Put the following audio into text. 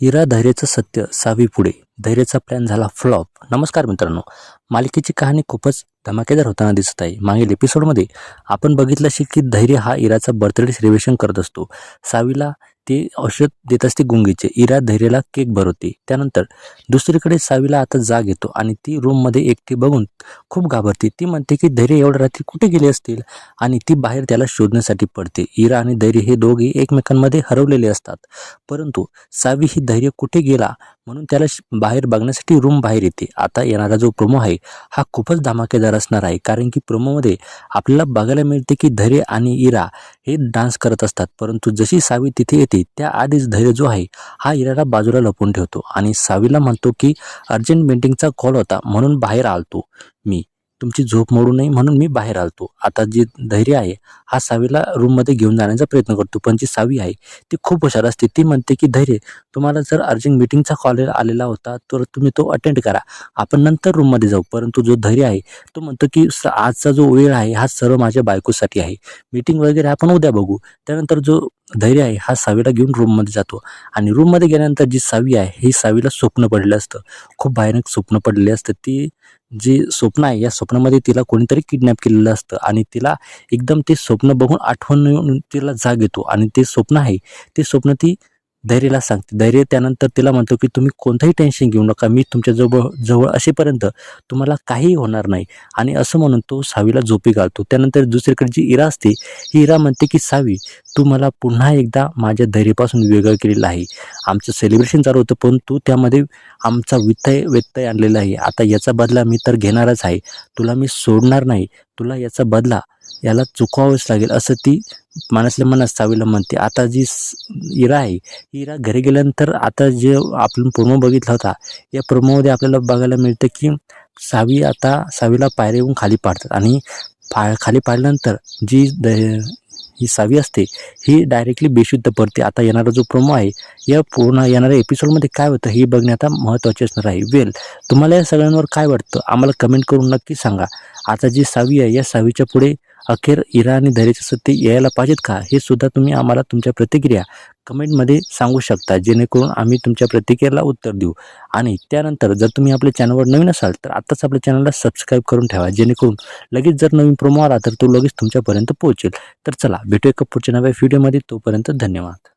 इरा धैर्याचं सत्य सावी पुढे. धैर्याचा प्लॅन झाला फ्लॉप नमस्कार मित्रांनो मालिकेची कहाणी खूपच धमाकेदार होताना दिसत आहे. मागील एपिसोडमध्ये आपण बघितलं असेल की धैर्य हा इराचा बर्थडे सेलिब्रेशन करत असतो. सावीला ते औषध देत असते गुंगीचे. इरा धैर्याला केक भरवते. त्यानंतर दुसरीकडे सावीला आता जाग येतो आणि ती रूममध्ये एकटी बघून खूप घाबरते. ती म्हणते की धैर्य एवढ्या रात्री कुठे गेले असतील? आणि ती बाहेर त्याला शोधण्यासाठी पडते. इरा आणि धैर्य हे दोघे एकमेकांमध्ये हरवलेले असतात. परंतु सावी ही धैर्य कुठे गेला म्हणून त्याला बाहेर बघण्यासाठी रूम बाहेर येते. आता येणारा जो प्रोमो आहे हा खूपच धमाकेदार असणार आहे. कारण की प्रोमोमध्ये आपल्याला बघायला मिळते की धैर्य आणि इरा हे डान्स करत असतात. परंतु जशी सावी तिथे येते त्या आधीच धैर्य जो आहे हा इराला बाजूला लपवून ठेवतो. आणि सावीला म्हणतो की अर्जंट मीटिंगचा कॉल होता म्हणून बाहेर आलतो. मी तुमची झोप मोडू नये म्हणून मी बाहेर आलतो. आता जे धैर्य आहे हा सावीला रूममध्ये घेऊन जाण्याचा प्रयत्न करतो. पण जी सावी आहे ती खूप हुशार असते. ती म्हणते की धैर्य तुम्हाला जर अर्जंट मीटिंगचा कॉल आलेला होता तर तुम्ही तो अटेंड करा. आपण नंतर रूममध्ये जाऊ. परंतु जो धैर्य आहे तो म्हणतो की स- आजचा जो वेळ आहे हा सर्व माझ्या बायकोसाठी आहे. मीटिंग वगैरे आपण उद्या बघू. त्यानंतर जो धैर्य आहे हा सावीला घेऊन रूममध्ये जातो. आणि रूममध्ये गेल्यानंतर जी सावी आहे ही सावीला स्वप्न पडलेलं असतं. खूप भयानक स्वप्न पडलेले असतं ती जी स्वप्न आहे या स्वप्नामध्ये तिला कोणीतरी किडनॅप केलेलं असतं आणि तिला एकदम ते स्वप्न बघून आठवण येऊन तिला जाग येतो. आणि ते स्वप्न आहे ते स्वप्न ती धैर्यला सांगते. धैर्य त्यानंतर तिला म्हणतो की तुम्ही कोणतंही टेन्शन घेऊ नका. मी तुमच्या जवळ जवळ असेपर्यंत तुम्हाला काहीही होणार नाही. आणि असं म्हणून तो सावीला झोपी घालतो. त्यानंतर दुसरीकडे जी इरा असते ही इरा म्हणते की सावी तू मला पुन्हा एकदा माझ्या धैर्यापासून वेगळं केलेलं आहे. आमचं सेलिब्रेशन चालू होतं पण तू त्यामध्ये आमचा व्यत्यय व्यत्यय आणलेला आहे. आता याचा बदला मी तर घेणारच आहे. तुला मी सोडणार नाही. तुला याचा बदला याला चुकवावंच लागेल. असं ती मनातल्या मनात सावीला म्हणते आता जी स- इरा आहे ही इरा घरी गेल्यानंतर आता जे आपण प्रोमो बघितला होता या प्रोमोमध्ये आपल्याला बघायला मिळतं की सावी आता सावीला पायऱ्या येऊन खाली पाडतात आणि पा खाली पाडल्यानंतर जी द ही सावी असते ही डायरेक्टली बेशुद्ध पडते. आता येणारा जो प्रोमो आहे या पूर्ण येणाऱ्या एपिसोडमध्ये काय होतं हे बघणे आता महत्त्वाचे असणार आहे. वेल तुम्हाला या सगळ्यांवर काय वाटतं? आम्हाला कमेंट करून नक्की सांगा. आता जी सावी आहे या सावीच्या पुढे अखेर इरा आणि सत्य यायला पाहिजेत का? हे सुद्धा तुम्ही आम्हाला तुमच्या प्रतिक्रिया कमेंटमध्ये सांगू शकता जेणेकरून आम्ही तुमच्या प्रतिक्रियाला उत्तर देऊ. आणि त्यानंतर जर तुम्ही आपल्या चॅनलवर नवीन असाल तर आत्ताच आपल्या चॅनलला सबस्क्राईब करून ठेवा जेणेकरून लगेच जर नवीन प्रोमो आला तर तो लगेच तुमच्यापर्यंत पोहोचेल. तर चला भेटूया एका पुढच्या नव्या व्हिडिओमध्ये तोपर्यंत धन्यवाद.